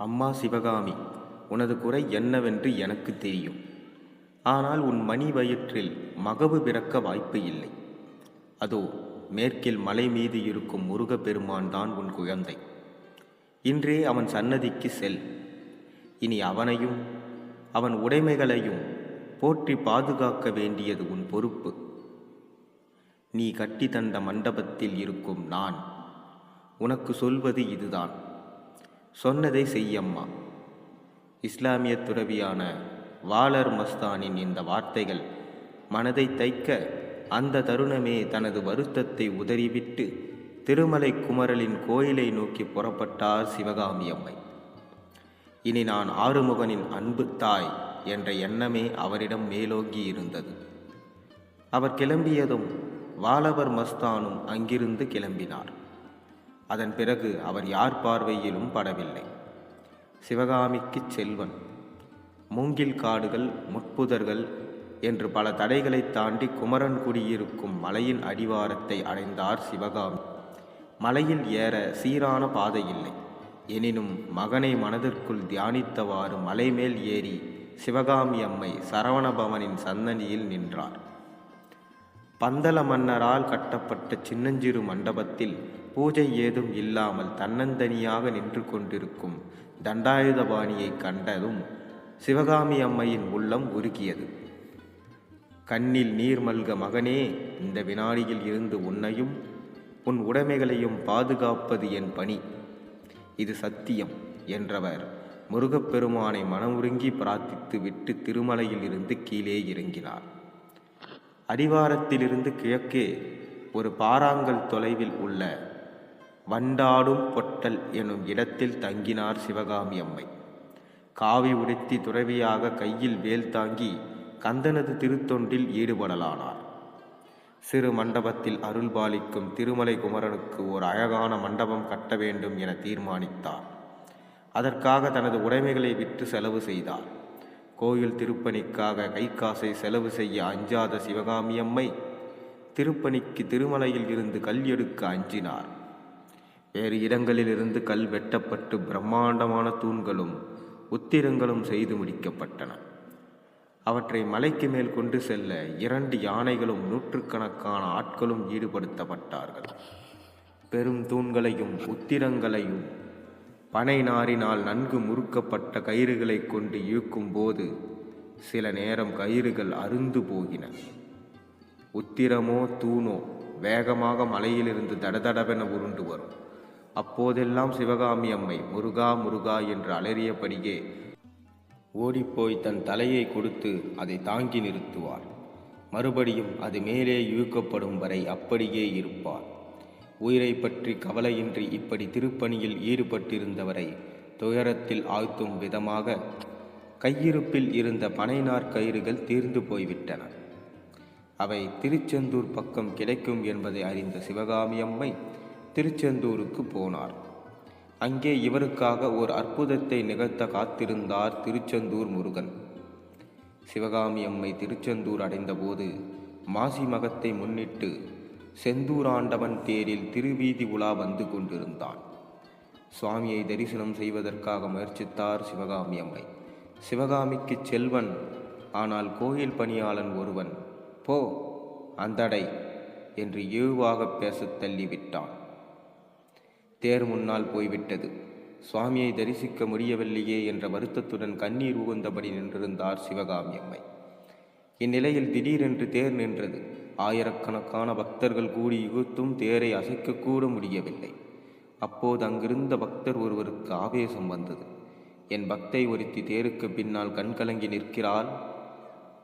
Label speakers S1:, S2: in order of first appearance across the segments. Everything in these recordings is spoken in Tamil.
S1: அம்மா சிவகாமி உனது குறை என்னவென்று எனக்கு தெரியும். ஆனால் உன் மணி வயிற்றில் மகவு பிறக்க வாய்ப்பு இல்லை. அதோ மேற்கில் மலை மீது இருக்கும் முருகப்பெருமான் தான் உன் குழந்தை. இன்றே அவன் சன்னதிக்கு செல். இனி அவனையும் அவன் உடைமைகளையும் போற்றி பாதுகாக்க வேண்டியது உன் பொறுப்பு. நீ கட்டி தந்த மண்டபத்தில் இருக்கும் நான். உனக்கு சொல்வது இதுதான். சொன்னதை செய்யம்மா. இஸ்லாமிய துறவியான வாலர் மஸ்தானின் இந்த வார்த்தைகள் மனதை தைக்க அந்த தருணமே தனது வருத்தத்தை உதறிவிட்டு திருமலை குமரலின் கோயிலை நோக்கி புறப்பட்டார் சிவகாமி அம்மை. இனி நான் ஆறுமுகனின் அன்பு தாய் என்ற எண்ணமே அவரிடம் மேலோங்கி இருந்தது. அவர் கிளம்பியதும் வாலவர் மஸ்தானும் அங்கிருந்து கிளம்பினார். அதன் பிறகு அவர் யார் பார்வையிலும் படவில்லை. சிவகாமிக்கு செல்வன் மூங்கில் காடுகள் முட்புதர்கள் என்று பல தடைகளை தாண்டி குமரன் குடியிருக்கும் மலையின் அடிவாரத்தை அடைந்தார் சிவகாமி. மலையில் ஏற சீரான பாதை இல்லை எனினும் மகனை மனதிற்குள் தியானித்தவாறு மலை மேல் ஏறி சிவகாமி அம்மை சரவணபவனின் சந்தனியில் நின்றார். பந்தல மன்னரால் கட்டப்பட்ட சின்னஞ்சிறு மண்டபத்தில் பூஜை ஏதும் இல்லாமல் தன்னந்தனியாக நின்று கொண்டிருக்கும் தண்டாயுதபாணியை கண்டதும் சிவகாமி அம்மையின் உள்ளம் உருகியது. கண்ணில் நீர் மல்க மகனே இந்த வினாடியில் இருந்து உன்னையும் உன் உடைமைகளையும் பாதுகாப்பது என் பணி. இது சத்தியம் என்றவர் முருகப்பெருமானை மனமுருங்கி பிரார்த்தித்து விட்டு திருமலையில் இருந்து கீழே இறங்கினார். அடிவாரத்திலிருந்து கிழக்கே ஒரு பாறாங்கல் தொலைவில் உள்ள வண்டாடும் பொட்டல் எனும் இடத்தில் தங்கினார் சிவகாமி அம்மை. காவி உடுத்தி துறவியாக கையில் வேல் தாங்கி கந்தனது திருத்தொண்டில் ஈடுபடலானார். சிறு மண்டபத்தில் அருள்பாலிக்கும் திருமலை குமரனுக்கு ஒரு அழகான மண்டபம் கட்ட வேண்டும் என தீர்மானித்தார். அதற்காக தனது உடைமைகளை விற்று செலவு செய்தார். கோயில் திருப்பணிக்காக கைக்காசை செலவு செய்ய அஞ்சாத சிவகாமி அம்மை திருப்பணிக்கு திருமலையில் இருந்து கல் எடுக்க அஞ்சினார். வேறு இடங்களிலிருந்து கல் வெட்டப்பட்டு பிரம்மாண்டமான தூண்களும் உத்திரங்களும் செய்து முடிக்கப்பட்டன. அவற்றை மலைக்கு மேல் கொண்டு செல்ல இரண்டு யானைகளும் நூற்றுக்கணக்கான ஆட்களும் ஈடுபடுத்தப்பட்டார்கள். பெரும் தூண்களையும் உத்திரங்களையும் பனை நாரினால் நன்கு முறுக்கப்பட்ட கயிறுகளை கொண்டு இழுக்கும் போது சில நேரம் கயிறுகள் அருந்து போகின. உத்திரமோ தூணோ வேகமாக மலையிலிருந்து தடதடவென உருண்டு வரும். அப்போதெல்லாம் சிவகாமி அம்மை முருகா முருகா என்று அலறியபடியே ஓடிப்போய் தன் தலையை கொடுத்து அதை தாங்கி நிறுத்துவார் மறுபடியும் அது மேலே இழுக்கப்படும் வரை அப்படியே இருப்பார் உயிரை பற்றி கவலையின்றி இப்படி திருப்பணியில் ஈடுபட்டிருந்தவரை துயரத்தில் ஆழ்த்தும் விதமாக கையிருப்பில் இருந்த பனைநார் கயிறுகள் தீர்ந்து போய்விட்டன. அவை திருச்செந்தூர் பக்கம் கிடைக்கும் என்பதை அறிந்த சிவகாமி அம்மை திருச்செந்தூருக்கு போனார். அங்கே இவருக்காக ஒரு அற்புதத்தை நிகழ்த்த காத்திருந்தார் திருச்செந்தூர் முருகன். சிவகாமி அம்மை திருச்செந்தூர் அடைந்தபோது மாசி மகத்தை முன்னிட்டு செந்தூராண்டவன் தேரில் திருவீதி உலா வந்து கொண்டிருந்தான். சுவாமியை தரிசனம் செய்வதற்காக முயற்சித்தார் சிவகாமி அம்மை. சிவகாமிக்கு செல்வன் ஆனால் கோயில் பணியாளன் ஒருவன் போ அந்தடை என்று இழிவாக பேசத் தள்ளிவிட்டான். தேர் முன்னால் போய்விட்டது. சுவாமியை தரிசிக்க முடியவில்லையே என்ற வருத்தத்துடன் கண்ணீர் உகுந்தபடி நின்றிருந்தார் சிவகாமி அம்மை. இந்நிலையில் திடீரென்று தேர் நின்றது. ஆயிரக்கணக்கான பக்தர்கள் கூடி யுகுத்தும் தேரை அசைக்கக்கூட முடியவில்லை. அப்போது அங்கிருந்த பக்தர் ஒருவருக்கு ஆவேசம் வந்தது. என் பக்தை ஒருத்தி தேருக்கு பின்னால் கண்கலங்கி நிற்கிறாள்.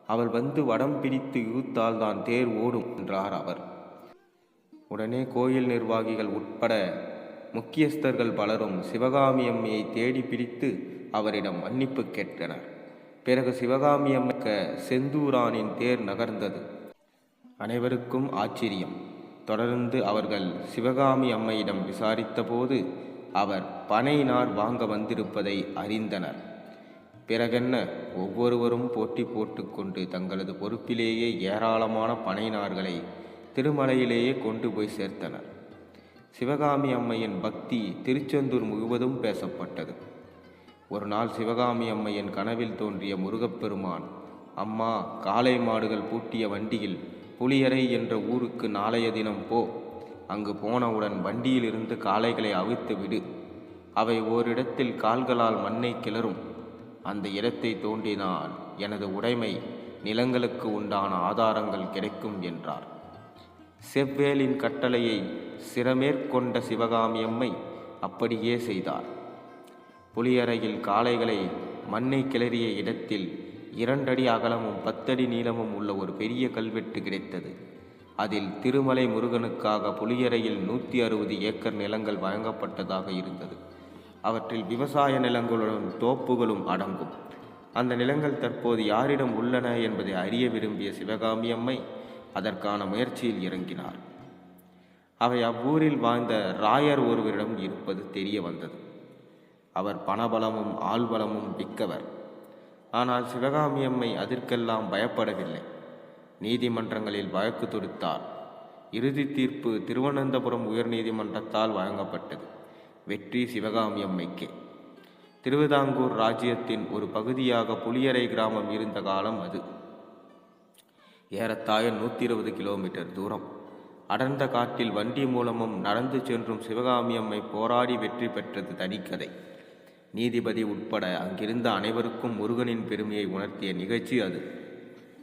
S1: அவள் வந்து வடம் பிடித்து இழுத்தால் தான் தேர் ஓடும் என்றார் அவர். உடனே கோயில் நிர்வாகிகள் உட்பட முக்கியஸ்தர்கள் பலரும் சிவகாமி அம்மையை தேடி பிடித்து அவரிடம் மன்னிப்பு கேட்டனர். பிறகு சிவகாமி அம்மைக்க செந்தூரானின் தேர் நகர்ந்தது. அனைவருக்கும் ஆச்சரியம். தொடர்ந்து அவர்கள் சிவகாமி அம்மையிடம் விசாரித்தபோது அவர் பனைநார் வாங்க வந்திருப்பதை அறிந்தனர். பிறகென்ன ஒவ்வொருவரும் போட்டி போட்டுக்கொண்டு தங்களது பொறுப்பிலேயே ஏராளமான பனைநார்களை திருமலையிலேயே கொண்டு போய் சேர்த்தனர். சிவகாமி அம்மையின் பக்தி திருச்செந்தூர் முழுவதும் பேசப்பட்டது. ஒரு நாள் சிவகாமி அம்மையின் கனவில் தோன்றிய முருகப்பெருமான் அம்மா காளை மாடுகள் பூட்டிய வண்டியில் புளியரை என்ற ஊருக்கு நாளைய தினம் போ. அங்கு போனவுடன் வண்டியிலிருந்து காளைகளை அவிழ்த்து விடு. அவை ஓரிடத்தில் கால்களால் மண்ணை கிளறும். அந்த இடத்தை தோண்டினால் எனது உடைமை நிலங்களுக்கு உண்டான ஆதாரங்கள் கிடைக்கும் என்றார். செவ்வேலின் கட்டளையை சிரமேற்கொண்ட சிவகாமியம்மை அப்படியே செய்தார். புலியறையில் காளைகளை மண்ணை கிளறிய இடத்தில் இரண்டடி அகலமும் பத்தடி நீளமும் உள்ள ஒரு பெரிய கல்வெட்டு கிடைத்தது. அதில் திருமலை முருகனுக்காக புலியறையில் நூற்றி அறுபது ஏக்கர் நிலங்கள் வழங்கப்பட்டதாக இருந்தது. அவற்றில் விவசாய நிலங்களுடன் தோப்புகளும் அடங்கும். அந்த நிலங்கள் தற்போது யாரிடம் உள்ளன என்பதை அறிய விரும்பிய சிவகாமி அம்மை அதற்கான முயற்சியில் இறங்கினார். அவை அவ்வூரில் வாழ்ந்த ராயர் ஒருவரிடம் இருப்பது தெரிய வந்தது. அவர் பணபலமும் ஆள்பலமும் மிக்கவர். ஆனால் சிவகாமி அம்மை அதற்கெல்லாம் பயப்படவில்லை. நீதிமன்றங்களில் வழக்கு தொடுத்தார். இறுதி தீர்ப்பு திருவனந்தபுரம் உயர்நீதிமன்றத்தால் வழங்கப்பட்டது. வெற்றி சிவகாமி அம்மைக்கே திருவிதாங்கூர் ராஜ்யத்தின் ஒரு பகுதியாக புளியரை கிராமம் இருந்த காலம் அது. ஏறத்தாய நூற்றி இருபது கிலோமீட்டர் தூரம். அடர்ந்த காட்டில் வண்டி மூலமும் நடந்து சென்றும் சிவகாமி அம்மை போராடி வெற்றி பெற்றது தனிக்கதை. நீதிபதி உட்பட அங்கிருந்த அனைவருக்கும் முருகனின் பெருமையை உணர்த்திய நிகழ்ச்சி அது.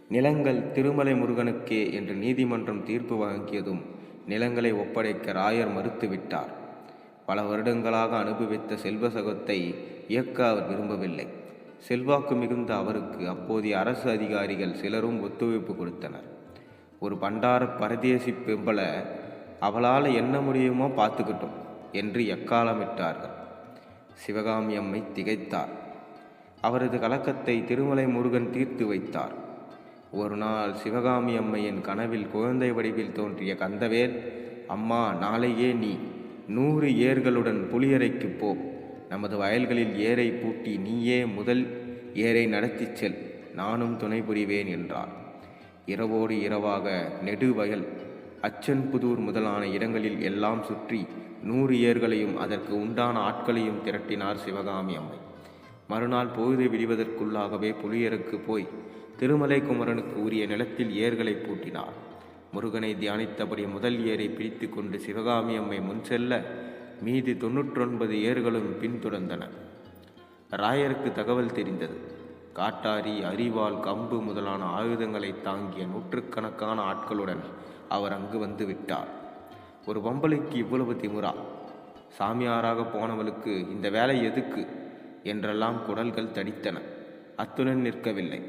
S1: நிலங்கள் திருமலை முருகனுக்கே என்று நீதிமன்றம் தீர்ப்பு வழங்கியதும் நிலங்களை ஒப்படைக்க ராயர் மறுத்துவிட்டார் பல வருடங்களாக அனுபவித்த செல்வசகத்தை இயக்க அவர் விரும்பவில்லை. செல்வாக்கு மிகுந்த அவருக்கு அப்போதைய அரசு அதிகாரிகள் சிலரும் ஒத்துழைப்பு கொடுத்தனர். ஒரு பண்டார பரதேசி பெம்பல அவளால் என்ன முடியுமோ பார்த்துக்கிட்டோம் என்று எக்காலமிட்டார்கள். சிவகாமி அம்மை திகைத்தார். அவரது கலக்கத்தை திருமலை முருகன் தீர்த்து வைத்தார். ஒரு நாள் சிவகாமி அம்மையின் கனவில் குழந்தை வடிவில் தோன்றிய கந்தவேல் அம்மா நாளையே நீ நூறு ஏர்களுடன் புலியறைக்கு போ. நமது வயல்களில் ஏரை பூட்டி நீயே முதல் ஏரை நடத்திச் செல் நானும் துணை புரிவேன் என்றார். இரவோடு இரவாக நெடுவயல் அச்சன்புதூர் முதலான இடங்களில் எல்லாம் சுற்றி நூறு ஏர்களையும் அதற்கு உண்டான ஆட்களையும் திரட்டினார் சிவகாமி அம்மை. மறுநாள் பொழுது விடுவதற்குள்ளாகவே புலியருக்கு போய் திருமலை குமரனுக்கு உரிய நிலத்தில் ஏர்களை பூட்டினார். முருகனை தியானித்தபடி முதல் ஏரை பிடித்து கொண்டு சிவகாமி அம்மை முன் செல்ல மீதி தொன்னூற்றொன்பது ஏர்களும் பின்தொடர்ந்தன. ராயருக்கு தகவல் தெரிந்தது. காட்டாரி அரிவாள் கம்பு முதலான ஆயுதங்களை தாங்கிய நூற்றுக்கணக்கான ஆட்களுடன் அவர் அங்கு வந்து விட்டார். ஒரு வம்பலுக்கு இவ்வளவு திமுறா சாமியாராக போனவளுக்கு இந்த வேலை எதுக்கு? என்றெல்லாம் குடல்கள் தடித்தன. அத்துடன் நிற்கவில்லை.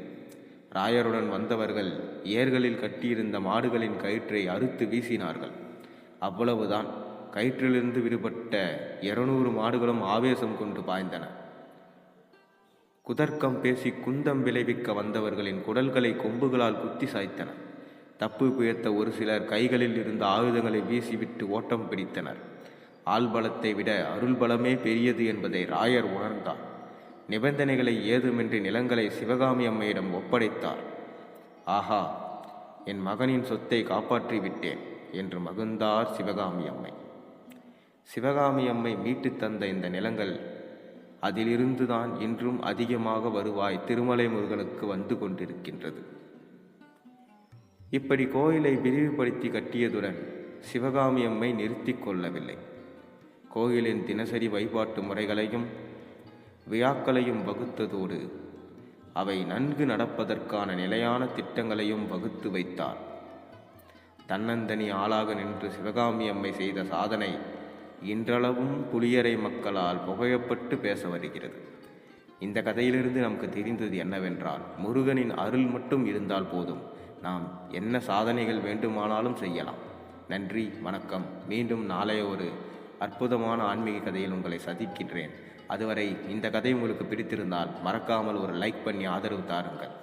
S1: ராயருடன் வந்தவர்கள் ஏர்களில் கட்டியிருந்த மாடுகளின் கயிற்றை அறுத்து வீசினார்கள். அவ்வளவுதான். கயிற்றிலிருந்து விடுபட்ட இருநூறு மாடுகளும் ஆவேசம் கொண்டு பாய்ந்தன. குதர்க்கம் பேசி குந்தம் விளைவிக்க வந்தவர்களின் குடல்களை கொம்புகளால் குத்தி சாய்த்தன. தப்பு புயர்த்த ஒரு சிலர் கைகளில் இருந்த ஆயுதங்களை வீசிவிட்டு ஓட்டம் பிடித்தனர். ஆள்பலத்தை விட அருள்பலமே பெரியது என்பதை ராயர் உணர்ந்தார். நிபந்தனைகளை ஏதுமின்றி நிலங்களை சிவகாமி அம்மையிடம் ஒப்படைத்தார். ஆஹா என் மகனின் சொத்தை காப்பாற்றி விட்டேன் என்று மகிழ்ந்தார் சிவகாமி அம்மை. சிவகாமி அம்மை மீட்டு தந்த இந்த நிலங்கள் அதிலிருந்துதான் இன்றும் அதிகமாக வருவாய் திருமலை முருகனுக்கு வந்து கொண்டிருக்கின்றது. இப்படி கோயிலை விரிவுபடுத்தி கட்டியதுடன் சிவகாமி அம்மை நிறுத்தி கொள்ளவில்லை. கோயிலின் தினசரி வழிபாட்டு முறைகளையும் விழாக்களையும் வகுத்ததோடு அவை நன்கு நடப்பதற்கான நிலையான திட்டங்களையும் வகுத்து வைத்தார். தன்னந்தனி ஆளாக நின்று சிவகாமி அம்மை செய்த சாதனை இன்றளவும் புளியரை மக்களால் புகழப்பட்டு பேச வருகிறது. இந்த கதையிலிருந்து நமக்கு தெரிந்தது என்னவென்றால் முருகனின் அருள் மட்டும் இருந்தால் போதும். நாம் என்ன சாதனைகள் வேண்டுமானாலும் செய்யலாம். நன்றி வணக்கம். மீண்டும் நாளைய ஒரு அற்புதமான ஆன்மீக கதையில் உங்களை சந்திக்கின்றேன். அதுவரை இந்த கதை உங்களுக்கு பிடித்திருந்தால் மறக்காமல் ஒரு லைக் பண்ணி ஆதரவு தாருங்கள்.